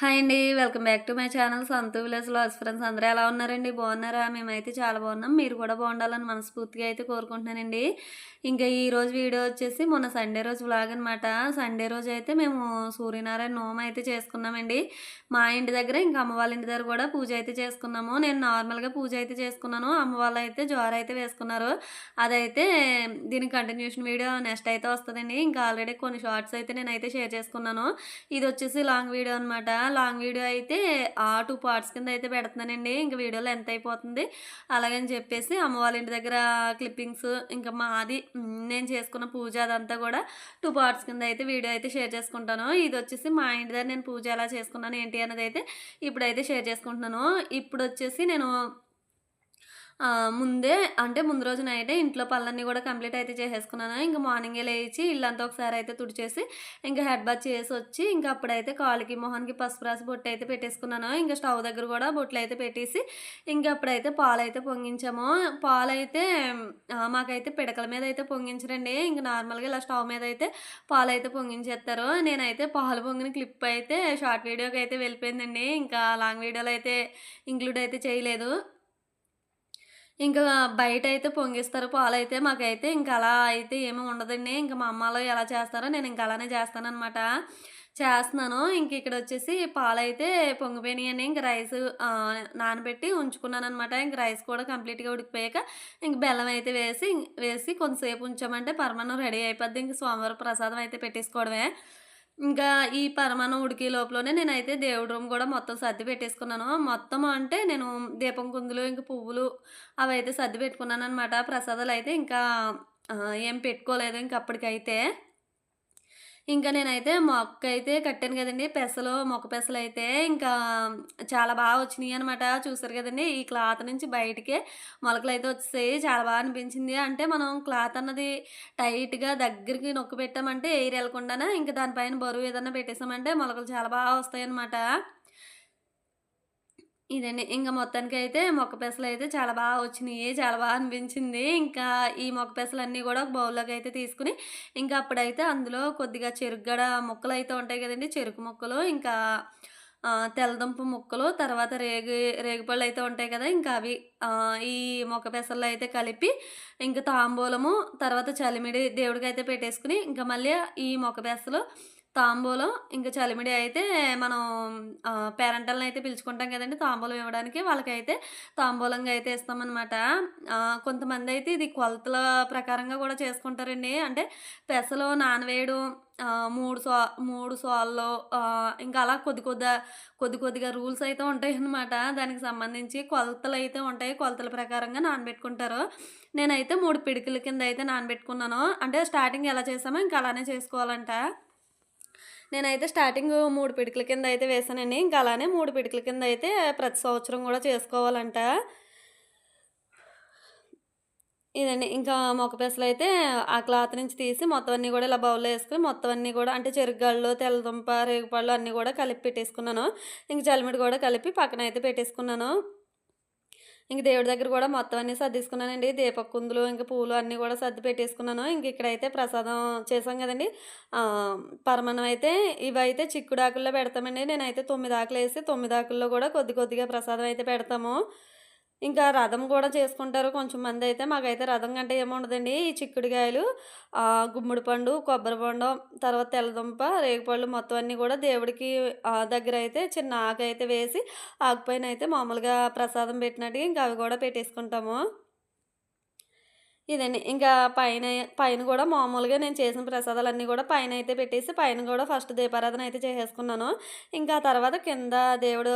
Hi అండి welcome back to my channel. Santhu village loss friends అందరూ ఎలా ఉన్నారండి? బాగున్నారా? మేమైతే చాలా బాగున్నాం. మీరు కూడా బాగుండాలని మనస్ఫూర్తిగా అయితే కోరుకుంటున్నానండి. ఇంకా ఈ రోజు వీడియో వచ్చేసి మొన్న సండే రోజు బ్లాగ్ అనమాట సండే రోజు అయితే మేము సూర్యనారాయణ నోమ అయితే చేసుకున్నామండి. మా ఇంటి దగ్గర ఇంకా అమ్మ వాళ్ళ ఇంటి దగ్గర కూడా పూజ అయితే చేసుకున్నాము. నేను నార్మల్గా పూజ అయితే చేసుకున్నాను. అమ్మవాళ్ళు అయితే జ్వర అయితే వేసుకున్నారు. అదైతే దీని కంటిన్యూషన్ వీడియో నెక్స్ట్ అయితే వస్తుందండి. ఇంకా ఆల్రెడీ కొన్ని షార్ట్స్ అయితే నేనైతే షేర్ చేసుకున్నాను. ఇది వచ్చేసి లాంగ్ వీడియో అనమాట లాంగ్ వీడియో అయితే ఆ టూ పార్ట్స్ కింద అయితే పెడుతున్నానండి. ఇంకా వీడియోలో ఎంత అయిపోతుంది. అలాగని చెప్పేసి అమ్మ వాళ్ళ ఇంటి దగ్గర క్లిప్పింగ్స్ ఇంకా మాది నేను చేసుకున్న పూజ అదంతా కూడా టూ పార్ట్స్ కింద అయితే వీడియో అయితే షేర్ చేసుకుంటాను. ఇది వచ్చేసి మా ఇంటి దగ్గర నేను పూజ ఎలా చేసుకున్నాను ఏంటి అనేది అయితే ఇప్పుడైతే షేర్ చేసుకుంటున్నాను. ఇప్పుడు వచ్చేసి నేను ముందే అంటే ముందు రోజు నైటే ఇంట్లో పనులన్నీ కూడా కంప్లీట్ అయితే చేసేసుకున్నాను. ఇంకా మార్నింగే లేచి ఇల్లంతా ఒకసారి అయితే తుడిచేసి ఇంకా హెడ్ బాత్ చేసి వచ్చి ఇంకా అప్పుడైతే కాళ్ళకి మొహానికి పసుపు రాసి బొట్టు అయితే పెట్టేసుకున్నాను. ఇంకా స్టవ్ దగ్గర కూడా బొట్లు అయితే పెట్టేసి ఇంకా అప్పుడైతే పాలు అయితే పొంగించాము. పాలు అయితే మాకైతే పిడకల మీద అయితే పొంగించరండి. ఇంకా నార్మల్గా ఇలా స్టవ్ మీద అయితే పాలు అయితే పొంగించేస్తారు. నేనైతే పాలు పొంగిన క్లిప్ అయితే షార్ట్ వీడియోకి అయితే వెళ్ళిపోయిందండి. ఇంకా లాంగ్ వీడియోలో అయితే ఇంక్లూడ్ అయితే చేయలేదు. ఇంకా బయట అయితే పొంగిస్తారు పాలు అయితే మాకైతే ఇంకా అలా అయితే ఏమీ ఉండదండి. ఇంకా మా అమ్మలో ఎలా చేస్తారో నేను ఇంకా అలానే చేస్తానన్నమాట. చేస్తున్నాను. ఇంక ఇక్కడ వచ్చేసి పాలైతే పొంగిపోయినాయని ఇంక రైస్ నానబెట్టి ఉంచుకున్నాను అనమాట ఇంక రైస్ కూడా కంప్లీట్గా ఉడికిపోయాక ఇంక బెల్లం అయితే వేసి వేసి కొంతసేపు ఉంచామంటే పరమాన్నం రెడీ అయిపోద్ది. ఇంక సోమవారం ప్రసాదం అయితే పెట్టేసుకోవడమే. ఇంకా ఈ పరమాన్నం ఉడికే లోపలనే నేనైతే దేవుడి రూమ్ కూడా మొత్తం సర్ది పెట్టేసుకున్నాను. మొత్తం అంటే నేను దీపం కుందులు ఇంకా పువ్వులు అవి అయితే సర్ది పెట్టుకున్నాను అనమాట ప్రసాదాలు అయితే ఇంకా ఏం పెట్టుకోలేదు ఇంక అప్పటికైతే. ఇంకా నేనైతే మొక్క అయితే కట్టాను కదండి. పెసలు మొక్క పెసలు అయితే ఇంకా చాలా బాగా వచ్చినాయి అనమాట చూసారు కదండి ఈ క్లాత్ నుంచి బయటికే మొలకలు అయితే వచ్చేసాయి. చాలా బాగా అనిపించింది. అంటే మనం క్లాత్ అన్నది టైట్గా దగ్గరికి నొక్కి పెట్టామంటే ఎయిర్ వెళ్ళకుండానే ఇంకా దానిపైన బరువు ఏదన్నా పెట్టేసామంటే మొలకలు చాలా బాగా వస్తాయి అనమాట ఇదండి. ఇంకా మొత్తానికి అయితే మొక్క పెసలు అయితే చాలా బాగా వచ్చినాయి చాలా బాగా అనిపించింది. ఇంకా ఈ మొక్క పెసలు అన్నీ కూడా ఒక బౌల్లోకి అయితే తీసుకుని ఇంకా అప్పుడైతే అందులో కొద్దిగా చెరుగడ ముక్కలు అయితే ఉంటాయి కదండి. చెరుకు ముక్కలు ఇంకా తెల్లదుంప ముక్కలు తర్వాత రేగి రేగిపళ్ళు అయితే ఉంటాయి కదా. ఇంకా అవి ఈ మొక్క పెసల్లో అయితే కలిపి ఇంకా తాంబూలము తర్వాత చలిమిడి దేవుడికి అయితే పెట్టేసుకుని ఇంకా మళ్ళీ ఈ మొక్క పెసలు తాంబూలం ఇంకా చలిమిడి అయితే మనం పేరెంటల్ని అయితే పిలుచుకుంటాం కదండి. తాంబూలం ఇవ్వడానికి వాళ్ళకైతే తాంబూలంగా అయితే ఇస్తామన్నమాట. కొంతమంది అయితే ఇది కొలతల ప్రకారంగా కూడా చేసుకుంటారండి. అంటే పెసలు నానవేయడం మూడు సో మూడు సోళ్ళు ఇంకా అలా కొద్ది కొద్దిగా కొద్ది కొద్దిగా రూల్స్ అయితే ఉంటాయి అన్నమాట దానికి సంబంధించి కొలతలు అయితే ఉంటాయి. కొలతల ప్రకారంగా నానబెట్టుకుంటారు. నేనైతే మూడు పిడికిల కింద అయితే నానబెట్టుకున్నాను. అంటే స్టార్టింగ్ ఎలా చేసామో ఇంకా అలానే చేసుకోవాలంట. నేనైతే స్టార్టింగ్ మూడు పిడికల కింద అయితే వేసానండి. ఇంకా అలానే మూడు పిడికల కింద అయితే ప్రతి సంవత్సరం కూడా చేసుకోవాలంట. ఇదండి. ఇంకా మొక్క పెసలు అయితే ఆ క్లాత్ నుంచి తీసి మొత్తం అన్నీ కూడా ఇలా బౌల్లో వేసుకుని మొత్తం అన్నీ కూడా అంటే చెరుగళ్ళు తెల్లదుంప రేగుపళ్ళు అన్నీ కూడా కలిపి పెట్టేసుకున్నాను. ఇంక చలిమిడి కూడా కలిపి పక్కన అయితే పెట్టేసుకున్నాను. ఇంక దేవుడి దగ్గర కూడా మొత్తం అన్నీ సర్దిసుకున్నానండి. దీపకుందులు ఇంకా పూలు అన్నీ కూడా సర్ది పెట్టేసుకున్నాను. ఇంక ఇక్కడైతే ప్రసాదం చేసాం కదండి. పరమాణం అయితే ఇవైతే చిక్కుడాకుల్లో పెడతామండి. నేనైతే తొమ్మిది ఆకులు వేసి తొమ్మిది ఆకుల్లో కూడా కొద్ది కొద్దిగా ప్రసాదం అయితే పెడతాము. ఇంకా రథం కూడా చేసుకుంటారు కొంచెం మంది అయితే. మాకైతే రథం కంటే ఏముండదండి ఈ చిక్కుడుకాయలు గుమ్మడి పండు కొబ్బరి బొండం తర్వాత తెల్లదుంప రేగిపళ్ళు మొత్తం అన్నీ కూడా దేవుడికి ఆ, దగ్గర అయితే చిన్న ఆకు అయితే వేసి ఆకుపైన అయితే మామూలుగా ప్రసాదం పెట్టినట్టుగా ఇంకా అవి కూడా పెట్టేసుకుంటాము. ఇదండి. ఇంకా పైన పైన కూడా మామూలుగా నేను చేసిన ప్రసాదాలన్నీ కూడా పైన అయితే పెట్టేసి పైన కూడా ఫస్ట్ దీపారాధన అయితే చేసేసుకున్నాను. ఇంకా తర్వాత కింద దేవుడు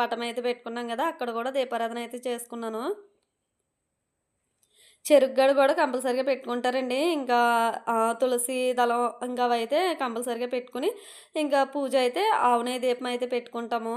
పటం అయితే పెట్టుకున్నాం కదా అక్కడ కూడా దీపారాధన అయితే చేసుకున్నాను. చెరుగ్గాడు కూడా కంపల్సరీగా పెట్టుకుంటారండి. ఇంకా తులసి దళం ఇంకా అయితే కంపల్సరీగా పెట్టుకుని ఇంకా పూజ అయితే ఆవునే దీపం అయితే పెట్టుకుంటాము.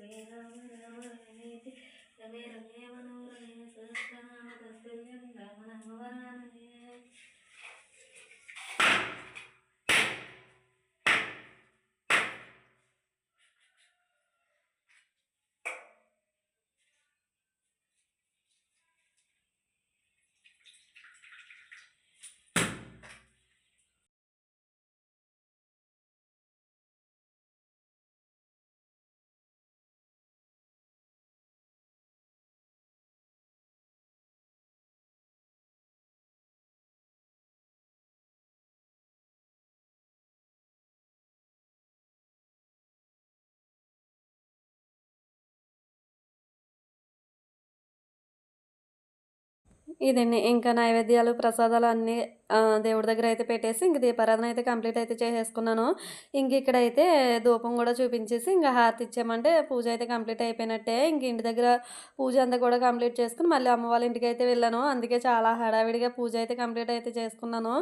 శ్రీరామ రామ రమేతి రమే రమే మనోరమే సహస్రనామ తత్తుల్యం రామ ఇదండి ఇంకా నైవేద్యాలు ప్రసాదాలు అన్నీ దేవుడి దగ్గర అయితే పెట్టేసి ఇంక దీపారాధన అయితే కంప్లీట్ అయితే చేసేసుకున్నాను. ఇంక ఇక్కడైతే ధూపం కూడా చూపించేసి ఇంకా హారతి ఇచ్చామంటే పూజ అయితే కంప్లీట్ అయిపోయినట్టే. ఇంక ఇంటి దగ్గర పూజ అంతా కూడా కంప్లీట్ చేసుకుని మళ్ళీ అమ్మ వాళ్ళ ఇంటికి అయితే వెళ్ళాను. అందుకే చాలా హడావిడిగా పూజ అయితే కంప్లీట్ అయితే చేసుకున్నాను.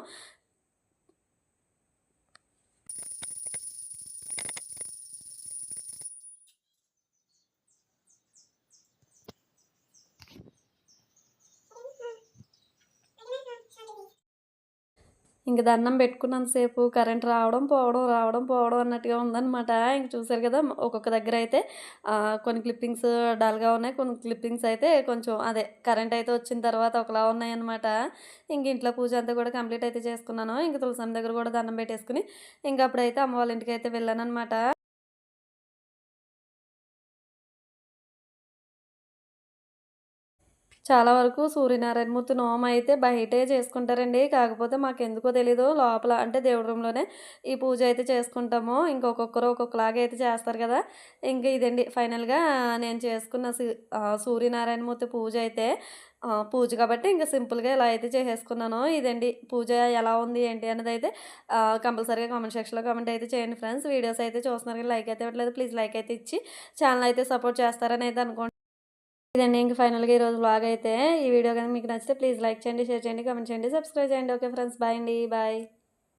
ఇంక దండం పెట్టుకున్నంతసేపు కరెంట్ రావడం పోవడం రావడం పోవడం అన్నట్టుగా ఉందన్నమాట. ఇంక చూసారు కదా ఒక్కొక్క దగ్గర అయితే కొన్ని క్లిప్పింగ్స్ డల్గా ఉన్నాయి కొన్ని క్లిప్పింగ్స్ అయితే కొంచెం అదే కరెంట్ అయితే వచ్చిన తర్వాత ఒకలా ఉన్నాయన్నమాట. ఇంక ఇంట్లో పూజ అంతా కూడా కంప్లీట్ అయితే చేసుకున్నాను. ఇంక తులసం దగ్గర కూడా దండం పెట్టేసుకుని ఇంక అప్పుడైతే అమ్మ వాళ్ళ ఇంటికి అయితే వెళ్ళాను అనమాట చాలా వరకు సూర్యనారాయణమూర్తి నోమ అయితే బయటే చేసుకుంటారండి. కాకపోతే మాకు ఎందుకో తెలీదు లోపల అంటే దేవుడి రూమ్లోనే ఈ పూజ అయితే చేసుకుంటాము. ఇంకొకొక్కరు ఒక్కొక్కలాగా అయితే చేస్తారు కదా. ఇంకా ఇదండి ఫైనల్గా నేను చేసుకున్న సూర్యనారాయణమూర్తి పూజ అయితే పూజ కాబట్టి ఇంకా సింపుల్గా ఇలా అయితే చేసేసుకున్నాను ఇదండి. పూజ ఎలా ఉంది ఏంటి అనేది అయితే కంపల్సరీగా కామెంట్ సెక్షన్లో కామెంట్ అయితే చేయండి ఫ్రెండ్స్. వీడియోస్ అయితే చూస్తున్నారు లైక్ అయితే ఇవ్వట్లేదు. ప్లీజ్ లైక్ అయితే ఇచ్చి ఛానల్ అయితే సపోర్ట్ చేస్తారని అయితే అనుకుంటున్నాను. ఇదండి ఇంక ఫైనల్గా ఈరోజు బ్లాగ్ అయితే ఈ వీడియో కానీ మీకు నచ్చితే ప్లీజ్ లైక్ చేయండి షేర్ చేయండి కామెంట్ చేయండి సబ్స్క్రైబ్ చేయండి. ఓకే ఫ్రెండ్స్ బాయ్ అండి. బాయ్